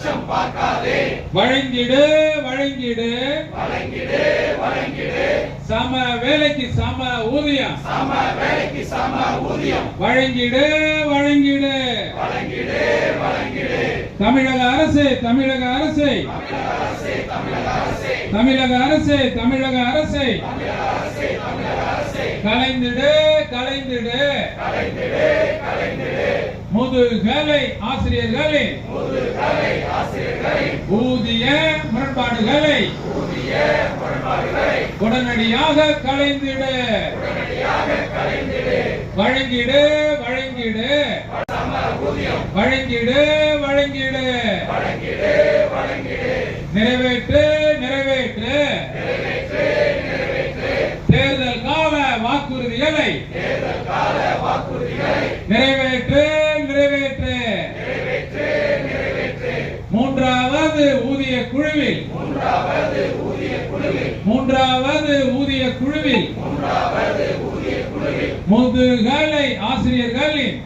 பட்சம் பார்க்காதே. வழங்கிடு வழங்கிடு. வழங்கிடு வழங்கிடு. சம வேலைக்கு சம ஊதியம். சம வேலைக்கு சம ஊதியம். வழங்கிடு வழங்கிடு. வழங்கிடு வழங்கிடு. தமிழக அரசு தமிழக அரசு. தமிழக அரசே தமிழக அரசே. கலைந்திடு. கலைந்திடு கலைந்திடு. முதுகலை முதுகலை ஆசிரியர்களை. ஊதிய முரண்பாடுகளை உடனடியாக கலைந்திடு வழங்கிடு வழங்கிடு. வழங்கிடு வழங்கிடு. நிறைவேற்று நிறைவேற்று. தேர்தல் கால வாக்குறுதிகளை. நிறைவேற்று நிறைவேற்று. மூன்றாவது ஊதிய குழுவில். மூன்றாவது ஊதிய குழுவில். முதுகலை ஆசிரியர்களின்.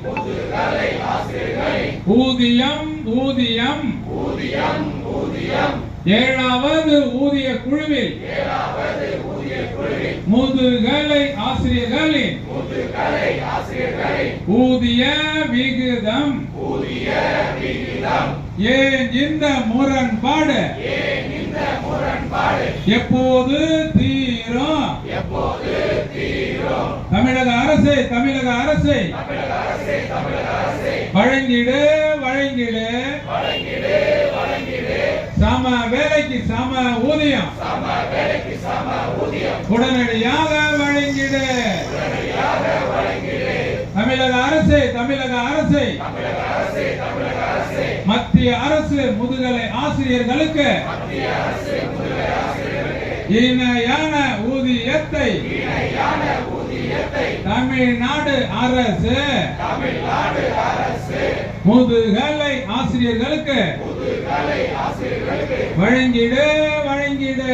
ஊதியம் ஊதியம். ஊதியம் ஊதியம் ஏழாவது ஊதிய குழுவில். முதுகலை ஆசிரியர்களின். ஊதிய விகிதம். ஏன் இந்த முரண்பாடு? எப்போது தீரும்? தமிழக அரசு தமிழக அரசு. வழங்கிடு வழங்கிடு. வழங்கிடு வழங்கிடு. சம வேலைக்கு சம ஊதியம். சம வேலைக்கு சம ஊதியம். உடனடியாக வழங்கிடு. உடனடியாக வழங்கிடு. தமிழக அரசு தமிழக அரசு. தமிழக அரசே தமிழக அரசே. மத்திய அரசு முதுகலை ஆசிரியர்களுக்கு மத்திய அரசு முதுகலை ஆசிரியர்களுக்கு. இணையான ஊதியத்தை இணையான ஊதியத்தை. தமிழ்நாடு அரசு தமிழ்நாடு அரசு முதுகலை ஆசிரியர்களுக்கு வழங்கிடு வழங்கிடு.